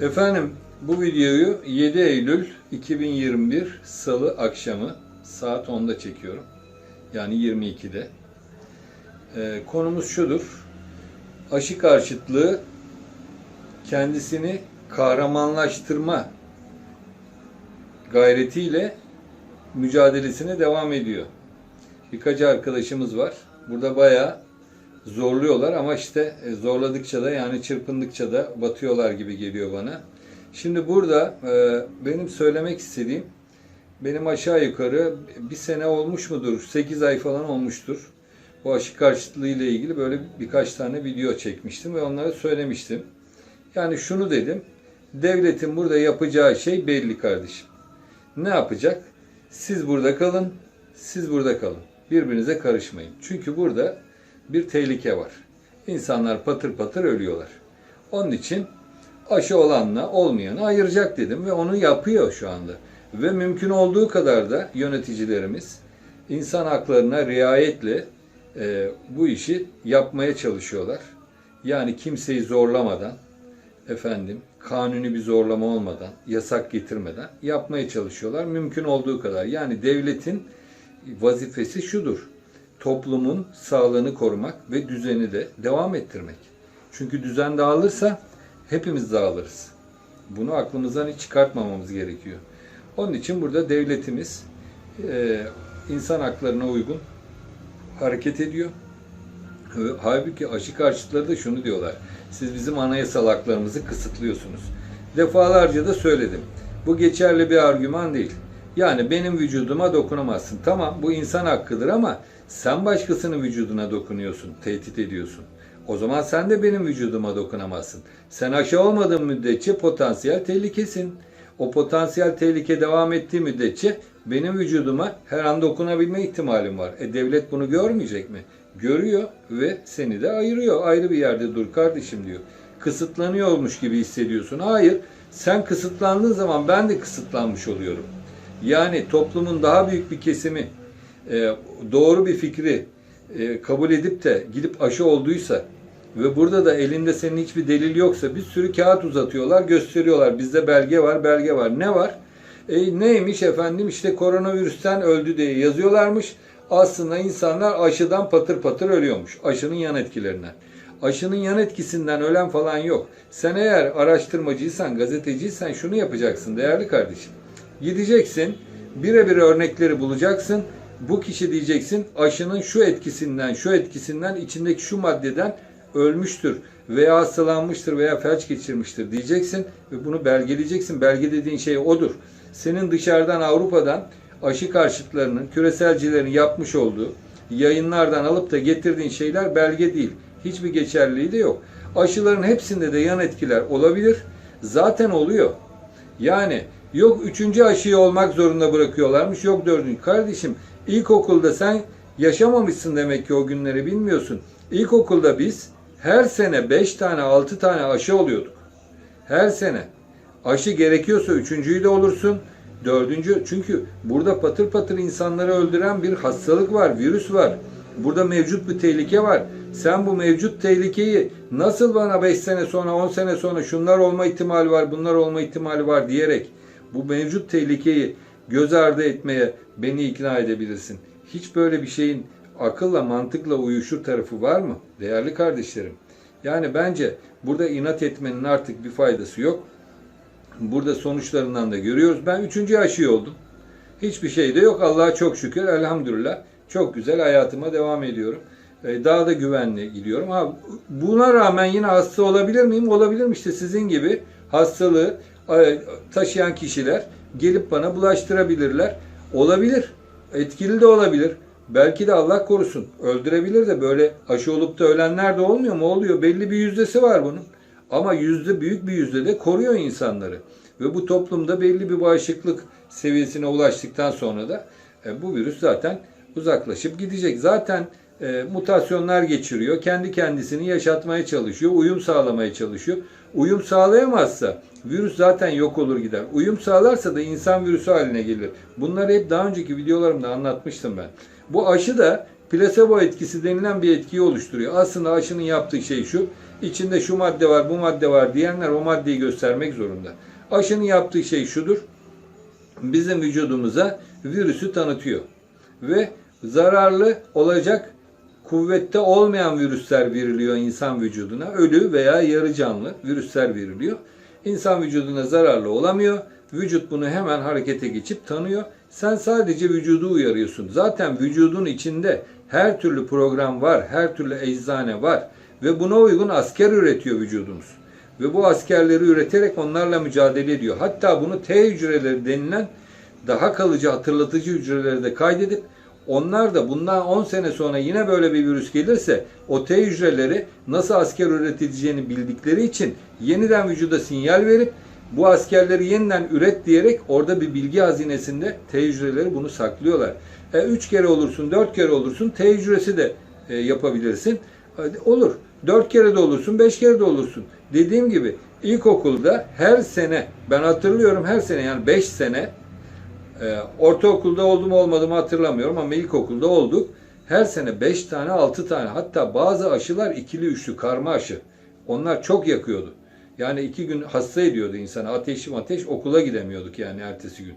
Efendim bu videoyu 7 Eylül 2021 Salı akşamı saat 10'da çekiyorum. Yani 22'de. Ee, konumuz şudur. Aşı karşıtlığı kendisini kahramanlaştırma gayretiyle mücadelesine devam ediyor. Birkaç arkadaşımız var. Burada bayağı zorluyorlar ama işte e, zorladıkça da yani çırpındıkça da batıyorlar gibi geliyor bana. Şimdi burada e, benim söylemek istediğim benim aşağı yukarı bir sene olmuş mudur? 8 ay falan olmuştur. Bu aşı karşıtlığı ile ilgili böyle birkaç tane video çekmiştim ve onlara söylemiştim. Yani şunu dedim. Devletin burada yapacağı şey belli kardeşim. Ne yapacak? Siz burada kalın, siz burada kalın. Birbirinize karışmayın. Çünkü burada bir tehlike var. İnsanlar patır patır ölüyorlar. Onun için aşı olanla olmayanı ayıracak dedim ve onu yapıyor şu anda. Ve mümkün olduğu kadar da yöneticilerimiz insan haklarına riayetle e, bu işi yapmaya çalışıyorlar. Yani kimseyi zorlamadan, efendim kanuni bir zorlama olmadan, yasak getirmeden yapmaya çalışıyorlar. Mümkün olduğu kadar. Yani devletin vazifesi şudur. Toplumun sağlığını korumak ve düzeni de devam ettirmek. Çünkü düzen dağılırsa hepimiz dağılırız. Bunu aklımızdan hiç çıkartmamamız gerekiyor. Onun için burada devletimiz e, insan haklarına uygun hareket ediyor. Halbuki aşı karşıtları da şunu diyorlar. Siz bizim anayasal haklarımızı kısıtlıyorsunuz. Defalarca da söyledim. Bu geçerli bir argüman değil. Yani benim vücuduma dokunamazsın. Tamam bu insan hakkıdır ama sen başkasının vücuduna dokunuyorsun, tehdit ediyorsun. O zaman sen de benim vücuduma dokunamazsın. Sen aşı olmadığın müddetçe potansiyel tehlikesin. O potansiyel tehlike devam ettiği müddetçe benim vücuduma her an dokunabilme ihtimalim var. E devlet bunu görmeyecek mi? Görüyor ve seni de ayırıyor. Ayrı bir yerde dur kardeşim diyor. Kısıtlanıyormuş gibi hissediyorsun. Hayır, sen kısıtlandığın zaman ben de kısıtlanmış oluyorum. Yani toplumun daha büyük bir kesimi e, doğru bir fikri e, kabul edip de gidip aşı olduysa ve burada da elinde senin hiçbir delil yoksa bir sürü kağıt uzatıyorlar, gösteriyorlar. Bizde belge var, belge var. Ne var? E, neymiş efendim işte koronavirüsten öldü diye yazıyorlarmış. Aslında insanlar aşıdan patır patır ölüyormuş. Aşının yan etkilerinden. Aşının yan etkisinden ölen falan yok. Sen eğer araştırmacıysan, gazeteciysen şunu yapacaksın değerli kardeşim. Gideceksin, birebir örnekleri bulacaksın. Bu kişi diyeceksin aşının şu etkisinden, şu etkisinden, içindeki şu maddeden ölmüştür veya hastalanmıştır veya felç geçirmiştir diyeceksin ve bunu belgeleyeceksin. Belge dediğin şey odur. Senin dışarıdan Avrupa'dan aşı karşıtlarının, küreselcilerin yapmış olduğu yayınlardan alıp da getirdiğin şeyler belge değil. Hiçbir geçerliliği de yok. Aşıların hepsinde de yan etkiler olabilir. Zaten oluyor. Yani yok üçüncü aşıyı olmak zorunda bırakıyorlarmış, yok dördüncü. Kardeşim ilkokulda sen yaşamamışsın demek ki o günleri bilmiyorsun. İlkokulda biz her sene 5 tane 6 tane aşı oluyorduk. Her sene. Aşı gerekiyorsa üçüncüyü de olursun. Dördüncü çünkü burada patır patır insanları öldüren bir hastalık var, virüs var. Burada mevcut bir tehlike var. Sen bu mevcut tehlikeyi nasıl bana 5 sene sonra 10 sene sonra şunlar olma ihtimali var, bunlar olma ihtimali var diyerek bu mevcut tehlikeyi göz ardı etmeye beni ikna edebilirsin. Hiç böyle bir şeyin akılla mantıkla uyuşur tarafı var mı? Değerli kardeşlerim. Yani bence burada inat etmenin artık bir faydası yok. Burada sonuçlarından da görüyoruz. Ben üçüncü aşı oldum. Hiçbir şey de yok. Allah'a çok şükür. Elhamdülillah. Çok güzel hayatıma devam ediyorum. Ee, Daha da güvenli gidiyorum. Ha, buna rağmen yine hasta olabilir miyim? Olabilirim işte sizin gibi hastalığı taşıyan kişiler gelip bana bulaştırabilirler. Olabilir. Etkili de olabilir. Belki de Allah korusun öldürebilir de böyle aşı olup da ölenler de olmuyor mu? Oluyor. Belli bir yüzdesi var bunun. Ama yüzde büyük bir yüzde de koruyor insanları. Ve bu toplumda belli bir bağışıklık seviyesine ulaştıktan sonra da e, bu virüs zaten uzaklaşıp gidecek. Zaten e, mutasyonlar geçiriyor. Kendi kendisini yaşatmaya çalışıyor. Uyum sağlamaya çalışıyor. Uyum sağlayamazsa virüs zaten yok olur gider. Uyum sağlarsa da insan virüsü haline gelir. Bunları hep daha önceki videolarımda anlatmıştım ben. Bu aşı da plasebo etkisi denilen bir etkiyi oluşturuyor. Aslında aşının yaptığı şey şu. içinde şu madde var, bu madde var diyenler o maddeyi göstermek zorunda. Aşının yaptığı şey şudur. Bizim vücudumuza virüsü tanıtıyor. Ve zararlı olacak kuvvette olmayan virüsler veriliyor insan vücuduna. Ölü veya yarı canlı virüsler veriliyor. İnsan vücuduna zararlı olamıyor. Vücut bunu hemen harekete geçip tanıyor. Sen sadece vücudu uyarıyorsun. Zaten vücudun içinde her türlü program var, her türlü eczane var ve buna uygun asker üretiyor vücudumuz. Ve bu askerleri üreterek onlarla mücadele ediyor. Hatta bunu T hücreleri denilen daha kalıcı hatırlatıcı hücreleri de kaydedip onlar da bundan 10 sene sonra yine böyle bir virüs gelirse o T hücreleri nasıl asker üretileceğini bildikleri için yeniden vücuda sinyal verip bu askerleri yeniden üret diyerek orada bir bilgi hazinesinde T hücreleri bunu saklıyorlar. E, üç kere olursun, dört kere olursun T hücresi de e, yapabilirsin. Hadi Olur. Dört kere de olursun, beş kere de olursun. Dediğim gibi ilkokulda her sene, ben hatırlıyorum her sene yani beş sene ee, ortaokulda oldum olmadı mı hatırlamıyorum ama ilkokulda olduk. Her sene 5 tane 6 tane hatta bazı aşılar ikili üçlü karma aşı. Onlar çok yakıyordu. Yani iki gün hasta ediyordu insanı. Ateşim ateş okula gidemiyorduk yani ertesi gün.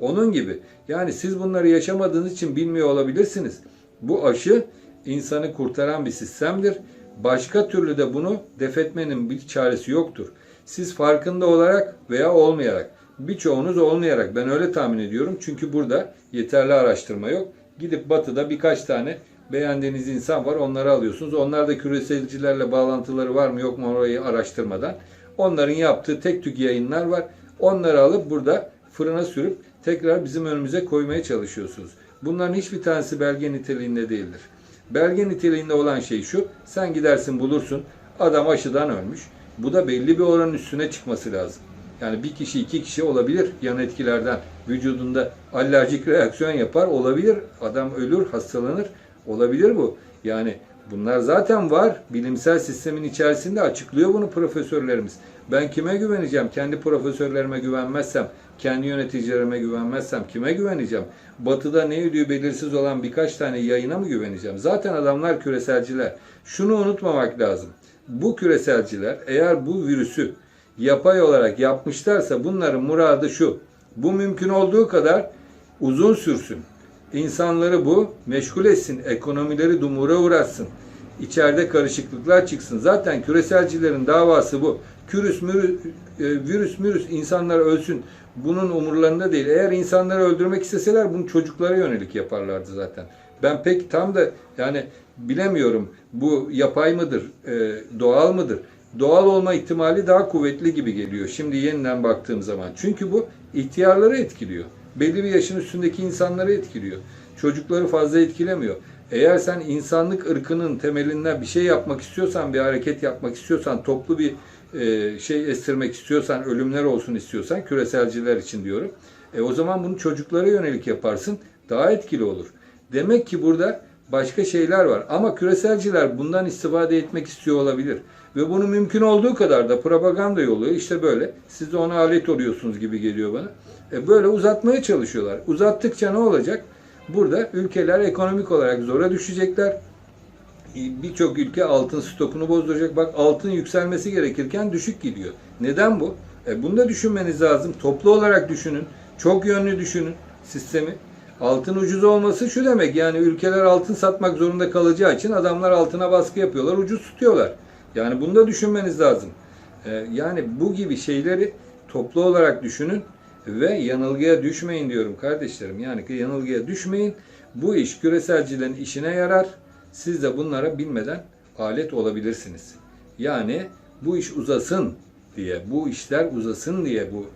Onun gibi yani siz bunları yaşamadığınız için bilmiyor olabilirsiniz. Bu aşı insanı kurtaran bir sistemdir. Başka türlü de bunu defetmenin bir çaresi yoktur. Siz farkında olarak veya olmayarak Birçoğunuz olmayarak ben öyle tahmin ediyorum. Çünkü burada yeterli araştırma yok. Gidip batıda birkaç tane beğendiğiniz insan var. Onları alıyorsunuz. Onlar da küreselcilerle bağlantıları var mı yok mu orayı araştırmadan. Onların yaptığı tek tük yayınlar var. Onları alıp burada fırına sürüp tekrar bizim önümüze koymaya çalışıyorsunuz. Bunların hiçbir tanesi belge niteliğinde değildir. Belge niteliğinde olan şey şu. Sen gidersin bulursun. Adam aşıdan ölmüş. Bu da belli bir oranın üstüne çıkması lazım. Yani bir kişi iki kişi olabilir yan etkilerden vücudunda alerjik reaksiyon yapar olabilir. Adam ölür hastalanır olabilir bu. Yani bunlar zaten var. Bilimsel sistemin içerisinde açıklıyor bunu profesörlerimiz. Ben kime güveneceğim? Kendi profesörlerime güvenmezsem, kendi yöneticilerime güvenmezsem kime güveneceğim? Batı'da ne ödüğü belirsiz olan birkaç tane yayına mı güveneceğim? Zaten adamlar küreselciler. Şunu unutmamak lazım. Bu küreselciler eğer bu virüsü yapay olarak yapmışlarsa bunların muradı şu. Bu mümkün olduğu kadar uzun sürsün. İnsanları bu meşgul etsin, ekonomileri dumura uğratsın. İçeride karışıklıklar çıksın. Zaten küreselcilerin davası bu. Kürüs, mürüs, e, virüs, mürüs insanlar ölsün. Bunun umurlarında değil. Eğer insanları öldürmek isteseler bunu çocuklara yönelik yaparlardı zaten. Ben pek tam da yani bilemiyorum bu yapay mıdır, e, doğal mıdır? Doğal olma ihtimali daha kuvvetli gibi geliyor şimdi yeniden baktığım zaman. Çünkü bu ihtiyarları etkiliyor. Belli bir yaşın üstündeki insanları etkiliyor. Çocukları fazla etkilemiyor. Eğer sen insanlık ırkının temelinden bir şey yapmak istiyorsan, bir hareket yapmak istiyorsan, toplu bir e, şey estirmek istiyorsan, ölümler olsun istiyorsan, küreselciler için diyorum. E, o zaman bunu çocuklara yönelik yaparsın, daha etkili olur. Demek ki burada başka şeyler var. Ama küreselciler bundan istifade etmek istiyor olabilir. Ve bunu mümkün olduğu kadar da propaganda yolu işte böyle. Siz de ona alet oluyorsunuz gibi geliyor bana. E böyle uzatmaya çalışıyorlar. Uzattıkça ne olacak? Burada ülkeler ekonomik olarak zora düşecekler. E, birçok ülke altın stokunu bozduracak. Bak altın yükselmesi gerekirken düşük gidiyor. Neden bu? E bunu da düşünmeniz lazım. Toplu olarak düşünün. Çok yönlü düşünün sistemi. Altın ucuz olması şu demek yani ülkeler altın satmak zorunda kalacağı için adamlar altına baskı yapıyorlar, ucuz tutuyorlar. Yani bunu da düşünmeniz lazım. Ee, yani bu gibi şeyleri toplu olarak düşünün ve yanılgıya düşmeyin diyorum kardeşlerim. Yani yanılgıya düşmeyin. Bu iş küreselcilerin işine yarar. Siz de bunlara bilmeden alet olabilirsiniz. Yani bu iş uzasın diye, bu işler uzasın diye bu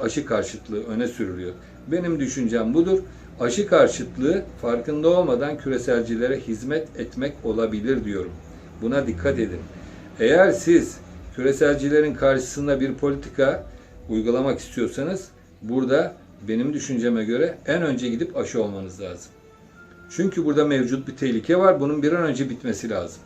aşı karşıtlığı öne sürülüyor. Benim düşüncem budur. Aşı karşıtlığı farkında olmadan küreselcilere hizmet etmek olabilir diyorum. Buna dikkat edin. Eğer siz küreselcilerin karşısında bir politika uygulamak istiyorsanız burada benim düşünceme göre en önce gidip aşı olmanız lazım. Çünkü burada mevcut bir tehlike var. Bunun bir an önce bitmesi lazım.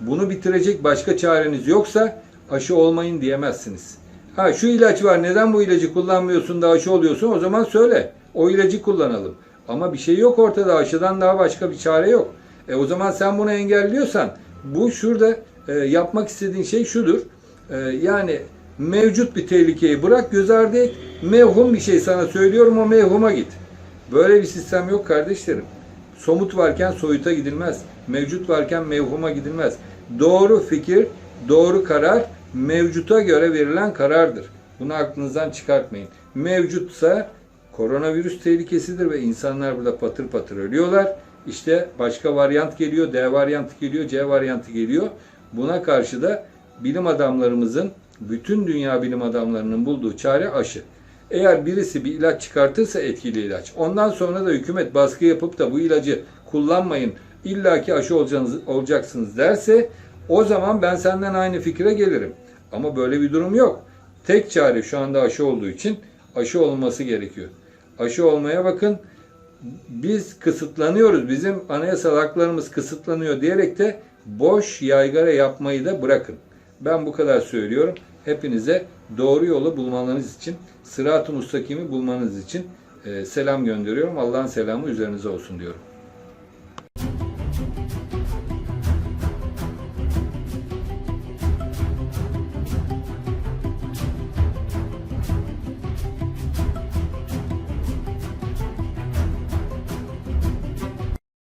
Bunu bitirecek başka çareniz yoksa aşı olmayın diyemezsiniz. Ha şu ilaç var neden bu ilacı kullanmıyorsun da aşı oluyorsun o zaman söyle. O ilacı kullanalım. Ama bir şey yok ortada. Aşıdan daha başka bir çare yok. E o zaman sen bunu engelliyorsan bu şurada e, yapmak istediğin şey şudur. E, yani mevcut bir tehlikeyi bırak göz ardı et. Mevhum bir şey sana söylüyorum o mevhuma git. Böyle bir sistem yok kardeşlerim. Somut varken soyuta gidilmez. Mevcut varken mevhuma gidilmez. Doğru fikir, doğru karar mevcuta göre verilen karardır. Bunu aklınızdan çıkartmayın. Mevcutsa koronavirüs tehlikesidir ve insanlar burada patır patır ölüyorlar. İşte başka varyant geliyor, D varyantı geliyor, C varyantı geliyor. Buna karşı da bilim adamlarımızın, bütün dünya bilim adamlarının bulduğu çare aşı. Eğer birisi bir ilaç çıkartırsa etkili ilaç, ondan sonra da hükümet baskı yapıp da bu ilacı kullanmayın, illaki aşı olacaksınız, derse o zaman ben senden aynı fikre gelirim. Ama böyle bir durum yok. Tek çare şu anda aşı olduğu için aşı olması gerekiyor. Aşı olmaya bakın. Biz kısıtlanıyoruz. Bizim anayasal haklarımız kısıtlanıyor diyerek de boş yaygara yapmayı da bırakın. Ben bu kadar söylüyorum. Hepinize doğru yolu bulmanız için, sırat-ı mustakimi bulmanız için e, selam gönderiyorum. Allah'ın selamı üzerinize olsun diyorum.